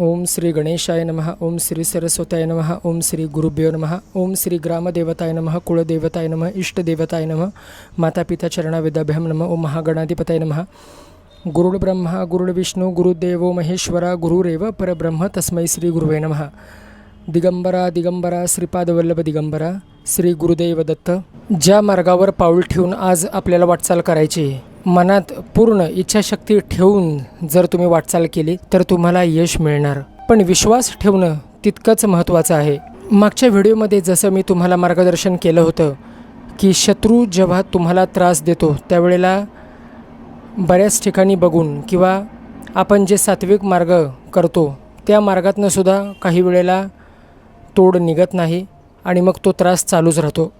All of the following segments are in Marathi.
ओम श्री गणेशाय नमः ओम श्री सरस्वताय नमः ओम श्री गुरुभ्यो नमः ओम श्री ग्रामदेवताय नमः कुळदेवताय नमः इष्टदेवताय नमः मातापिता चरणाविदाभ्याम नमः ओम महागणाधिपताय नमः। गुरुर्ब्रह्मा गुरुर्विष्णू गुरुदेवो महेश्वरा गुरुरेव परब्रह्म तस्मै श्री गुरुवे नमः। दिगंबरा दिगंबरा श्रीपादवल्लभ दिगंबरा श्री गुरुदेव दत्त। ज्या मार्गावर पाऊल ठेवून आज आपल्याला वाटचाल करायची मनात पूर्ण इच्छाशक्ती ठेवून जर तुम्ही वाटचाल केली तर तुम्हाला यश मिळणार. पण विश्वास ठेवणं तितकंच महत्त्वाचं आहे. मागच्या व्हिडिओमध्ये जसं मी तुम्हाला मार्गदर्शन केलं होतं की शत्रू जेव्हा तुम्हाला त्रास देतो त्यावेळेला बऱ्याच ठिकाणी बघून किंवा आपण जे सात्विक मार्ग करतो त्या मार्गातनंसुद्धा काही वेळेला तोड निघत नाही आणि मग तो त्रास चालूच राहतो.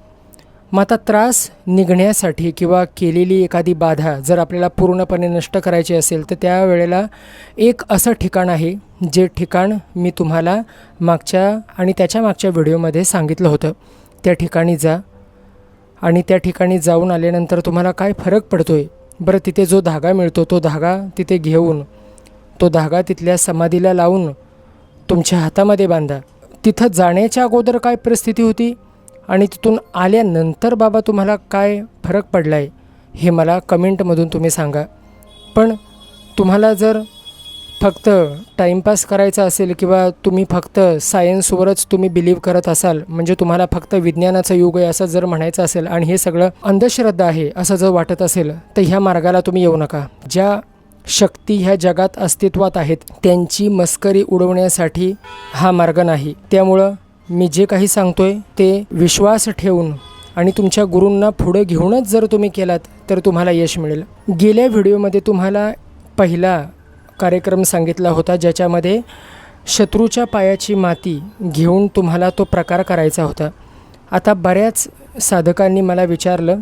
मग आता त्रास निघण्यासाठी किंवा केलेली एखादी बाधा जर आपल्याला पूर्णपणे नष्ट करायची असेल तर त्यावेळेला एक असं ठिकाण आहे जे ठिकाण मी तुम्हाला मागच्या आणि त्याच्या मागच्या व्हिडिओमध्ये सांगितलं होतं. त्या ठिकाणी जा आणि त्या ठिकाणी जाऊन आल्यानंतर तुम्हाला काय फरक पडतो आहे बरं तिथे जो धागा मिळतो तो धागा तिथे घेऊन तो धागा तिथल्या समाधीला लावून तुमच्या हातामध्ये बांधा. तिथं जाण्याच्या अगोदर काय परिस्थिती होती? आणि तिथून आल्यानंतर बाबा तुम्हाला काय फरक पडला आहे हे मला कमेंटमधून तुम्ही सांगा. पण तुम्हाला जर फक्त टाईमपास करायचा असेल किंवा तुम्ही फक्त सायन्सवरच तुम्ही बिलीव्ह करत असाल म्हणजे तुम्हाला फक्त विज्ञानाचं युग आहे असं जर म्हणायचं असेल आणि हे सगळं अंधश्रद्धा आहे असं जर वाटत असेल तर ह्या मार्गाला तुम्ही येऊ नका. ज्या शक्ती ह्या जगात अस्तित्वात आहेत त्यांची मस्करी उडवण्यासाठी हा मार्ग नाही. त्यामुळं मी जे काही सांगतोय ते विश्वास ठेवून आणि तुमच्या गुरूंना पुढं घेऊनच जर तुम्ही केलात तर तुम्हाला यश मिळेल. गेल्या व्हिडिओमध्ये तुम्हाला पहिला कार्यक्रम सांगितला होता ज्याच्यामध्ये शत्रूच्या पायाची माती घेऊन तुम्हाला तो प्रकार करायचा होता. आता बऱ्याच साधकांनी मला विचारलं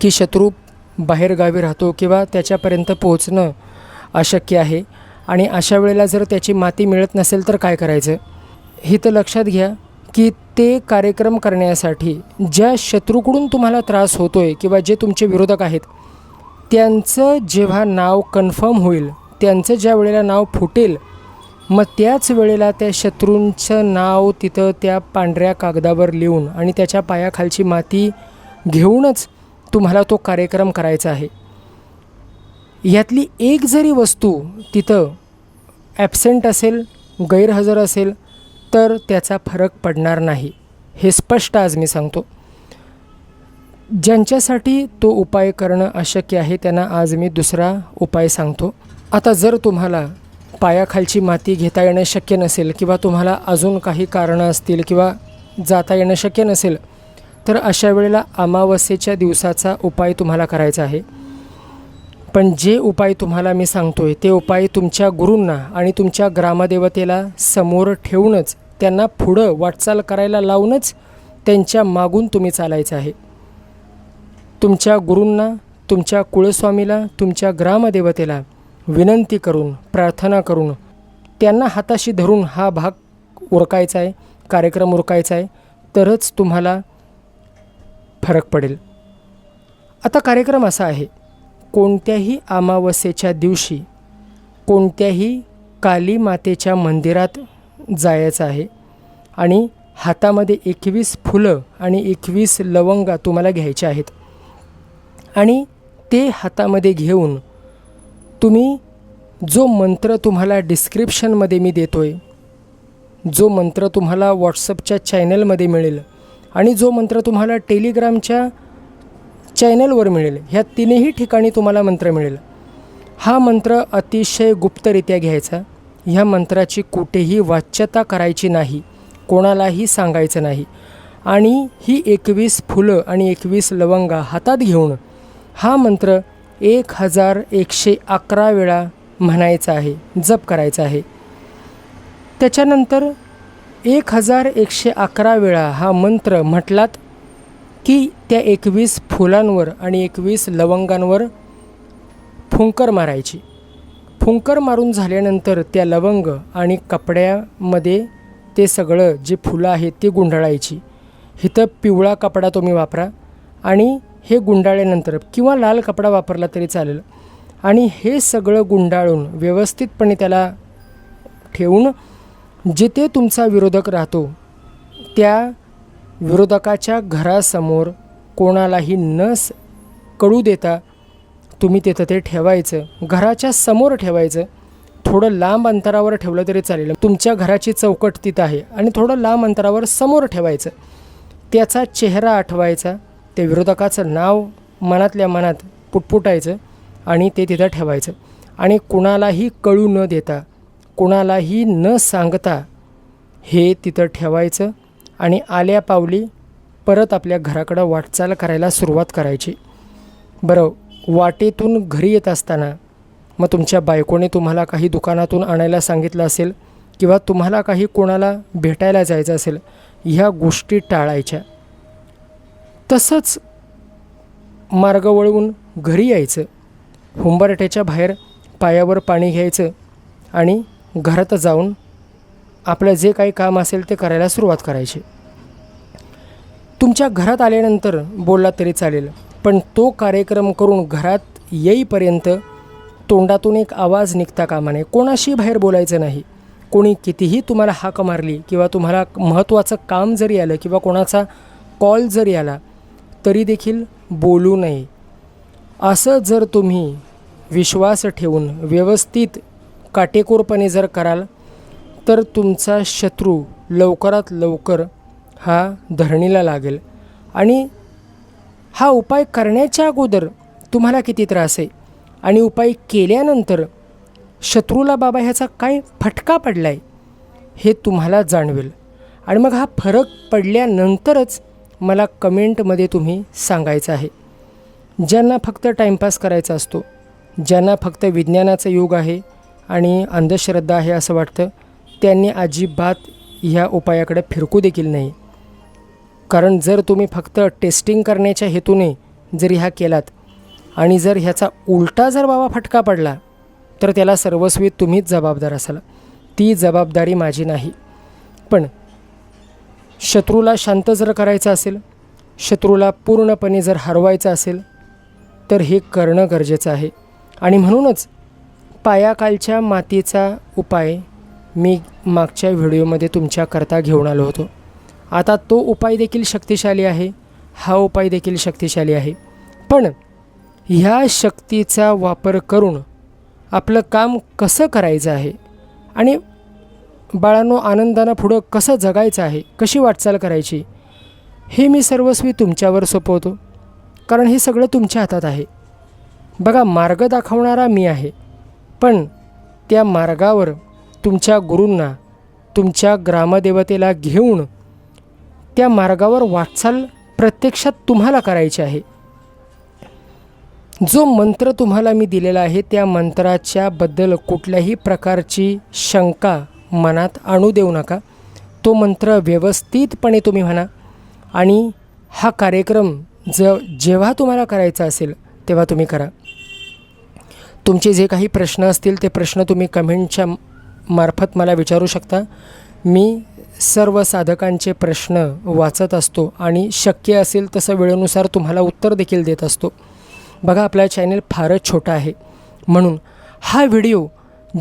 की शत्रू बाहेरगावी राहतो किंवा त्याच्यापर्यंत पोहोचणं अशक्य आहे आणि अशा वेळेला जर त्याची माती मिळत नसेल तर काय करायचं? हे तर लक्षात घ्या की ते कार्यक्रम करण्यासाठी ज्या शत्रूकडून तुम्हाला त्रास होतो आहे किंवा जे तुमचे विरोधक आहेत त्यांचं जेव्हा नाव कन्फर्म होईल त्यांचं ज्या वेळेला नाव फुटेल मग त्याच वेळेला त्या शत्रूंचं नाव तिथं त्या पांढऱ्या कागदावर लिहून आणि त्याच्या पायाखालची माती घेऊनच तुम्हाला तो कार्यक्रम करायचा आहे. यातली एक जरी वस्तू तिथं ॲबसेंट असेल गैरहजर असेल तर त्याचा फरक पडणार नाही हे स्पष्ट आज मी सांगतो. ज्यांच्यासाठी तो उपाय करणं अशक्य आहे त्यांना आज मी दुसरा उपाय सांगतो. आता जर तुम्हाला पायाखालची माती घेता येणं शक्य नसेल किंवा तुम्हाला अजून काही कारणं असतील किंवा जाता येणं शक्य नसेल तर अशा वेळेला अमावस्येच्या दिवसाचा उपाय तुम्हाला करायचा आहे. पण जे उपाय तुम्हाला मी सांगतो आहे ते उपाय तुमच्या गुरूंना आणि तुमच्या ग्रामदेवतेला समोर ठेवूनच त्यांना पुढं वाटचाल करायला लावूनच त्यांच्या मागून तुम्ही चालायचं आहे. तुमच्या गुरूंना तुमच्या कुळस्वामीला तुमच्या ग्रामदेवतेला विनंती करून प्रार्थना करून त्यांना हाताशी धरून हा भाग उरकायचा आहे कार्यक्रम उरकायचा आहे तरच तुम्हाला फरक पडेल. आता कार्यक्रम असा आहे कोणत्याही अमावस्येच्या दिवशी कोणत्याही काली मातेच्या मंदिरात जायचं आहे. आणि हातामध्ये एकवीस फुलं आणि एकवीस लवंगा तुम्हाला घ्यायच्या आहेत. आणि ते हातामध्ये घेऊन तुम्ही जो मंत्र तुम्हाला डिस्क्रिप्शनमध्ये मी देतो आहे जो मंत्र तुम्हाला व्हॉट्सअपच्या चॅनलमध्ये मिळेल आणि जो मंत्र तुम्हाला टेलिग्रामच्या चॅनलवर मिळेल ह्या तिन्ही ठिकाणी तुम्हाला मंत्र मिळेल. हा मंत्र अतिशय गुप्तरित्या घ्यायचा. ह्या मंत्राची कुठेही वाच्यता करायची नाही कोणालाही सांगायचं नाही. आणि ही एकवीस फुलं आणि एकवीस लवंगा हातात घेऊन हा मंत्र एक हजार एकशे अकरा वेळा म्हणायचा आहे जप करायचा आहे. त्याच्यानंतर एक हजार एकशे अकरा वेळा हा मंत्र म्हटलात की त्या एकवीस फुलांवर आणि एकवीस लवंगांवर फुंकर मारायची. फुंकर मारून झाल्यानंतर त्या लवंग आणि कपड्यामध्ये ते सगळं जे फुलं आहेत ते गुंडाळायची. इथं पिवळा कपडा तुम्ही वापरा आणि हे गुंडाळल्यानंतर किंवा लाल कपडा वापरला तरी चालेल. आणि हे सगळं गुंडाळून व्यवस्थितपणे त्याला ठेवून जिथे तुमचा विरोधक राहतो त्या विरोधकाच्या घरासमोर कोणालाही न कळू देता तुम्ही तिथं ते ठेवायचं घराच्या समोर ठेवायचं थोडं लांब अंतरावर ठेवलं तरी चालेल. तुमच्या घराची चौकट तिथं आहे आणि थोडं लांब अंतरावर समोर ठेवायचं. त्याचा चेहरा आठवायचा त्या विरोधकाचं नाव मनातल्या मनात पुटपुटायचं आणि ते तिथं ठेवायचं. आणि कुणालाही कळू न देता कुणालाही न सांगता हे तिथं ठेवायचं आणि आल्या पावली परत आपल्या घराकडं वाटचाल करायला सुरुवात करायची. बरं वाटेतून घरी येत असताना मग तुमच्या बायकोने तुम्हाला काही दुकानातून आणायला सांगितलं असेल किंवा तुम्हाला काही कोणाला भेटायला जायचं असेल ह्या गोष्टी टाळायच्या. तसंच मार्ग वळवून घरी यायचं. हुंबरट्याच्या बाहेर पायावर पाणी घ्यायचं आणि घरात जाऊन आपलं जे काही काम असेल ते करायला सुरुवात करायची. तुमच्या घरात आल्यानंतर बोलला तरी चालेल. पण तो कार्यक्रम करून घरात येईपर्यंत तोंडातून एक आवाज निघता कामा नये कोणाशी बाहेर बोलायचं नाही. कोणी कितीही तुम्हाला हाक मारली किंवा तुम्हाला महत्त्वाचं काम जरी आलं किंवा कोणाचा कॉल जरी आला तरी देखील बोलू नये. असं जर तुम्ही विश्वास ठेवून व्यवस्थित काटेकोरपणे जर कराल तर तुमचा शत्रू लवकरात लवकर हा धरणीला लागेल. आणि हा उपाय करण्याच्या अगोदर तुम्हाला किती त्रास आहे? आणि उपाय केल्यानंतर शत्रूला बाबा ह्याचा काय फटका पडला आहे हे तुम्हाला जाणवेल. आणि मग हा फरक पडल्यानंतरच मला कमेंटमध्ये तुम्ही सांगायचं आहे. ज्यांना फक्त टाईमपास करायचा असतो ज्यांना फक्त विज्ञानाचं युग आहे आणि अंधश्रद्धा आहे असं वाटतं त्यांनी अजिबात ह्या उपायाकडे फिरकू देखील नाही कारण जर तुम्ही फक्त टेस्टिंग करण्याच्या हेतूने जर ह्या केलात आणि जर ह्याचा उलटा जर बाबा फटका पडला तर त्याला सर्वस्वी तुम्हीच जबाबदार असाल. ती जबाबदारी माझी नाही. पण शत्रूला शांत जर करायचं असेल शत्रूला पूर्णपणे जर हरवायचं असेल तर हे करणं गरजेचं आहे. आणि म्हणूनच पायाकालच्या मातीचा उपाय मी मागच्या व्हिडिओमध्ये तुमच्याकरता घेऊन आलो होतो. आता तो उपाय देखील शक्तिशाली आहे. हा उपाय देखील शक्तिशाली आहे. पण ह्या शक्तीचा वापर करून आपलं काम कसं करायचं आहे? आणि बाळांनो आनंदानं पुढं कसं जगायचं आहे? कशी वाटचाल करायची? हे मी सर्वस्वी तुमच्यावर सोपवतो. कारण हे सगळं तुमच्या हातात आहे. बघा मार्ग दाखवणारा मी आहे. पण त्या मार्गावर तुमच्या गुरूंना तुमच्या ग्रामदेवतेला घेऊन त्या मार्गावर वाटचाल प्रत्यक्षात तुम्हाला करायची आहे. जो मंत्र तुम्हाला मी दिलेला आहे त्या मंत्राच्या बद्दल कुठल्याही प्रकारची शंका मनात आणू देऊ नका. तो मंत्र व्यवस्थितपणे तुम्ही म्हणा आणि हा कार्यक्रम ज जेव्हा तुम्हाला करायचा असेल तेव्हा तुम्ही करा. तुमचे जे काही प्रश्न असतील ते प्रश्न तुम्ही कमेंटच्या मार्फत मला विचारू शकता. मी सर्व साधकांचे प्रश्न वाचत असतो आणि शक्य असेल तसं वेळेनुसार तुम्हाला उत्तर देखील देत असतो. बघा आपला चॅनल फारच छोटा आहे. म्हणून हा व्हिडिओ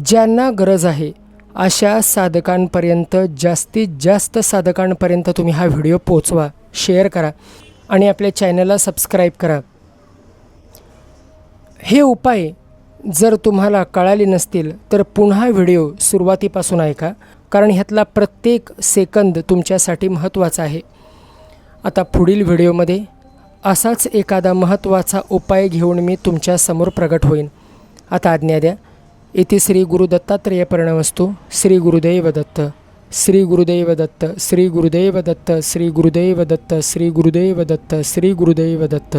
ज्यांना गरज आहे अशा साधकांपर्यंत जास्तीत जास्त साधकांपर्यंत तुम्ही हा व्हिडिओ पोचवा शेअर करा आणि आपल्या चॅनलला सबस्क्राईब करा. हे उपाय जर तुम्हाला कळाले नसतील तर पुन्हा व्हिडिओ सुरुवातीपासून ऐका. कारण ह्यातला प्रत्येक सेकंद तुमच्यासाठी महत्त्वाचा आहे. आता पुढील व्हिडिओमध्ये असाच एखादा महत्त्वाचा उपाय घेऊन मी तुमच्यासमोर प्रगट होईन. आता आज्ञा द्या. इथे श्री गुरु दत्तात्रेय प्रणवस्तू श्री गुरुदैव दत्त श्री गुरुदैव दत्त श्री गुरुदैव दत्त श्री गुरुदैव दत्त श्री गुरुदैव दत्त श्री गुरुदैव दत्त.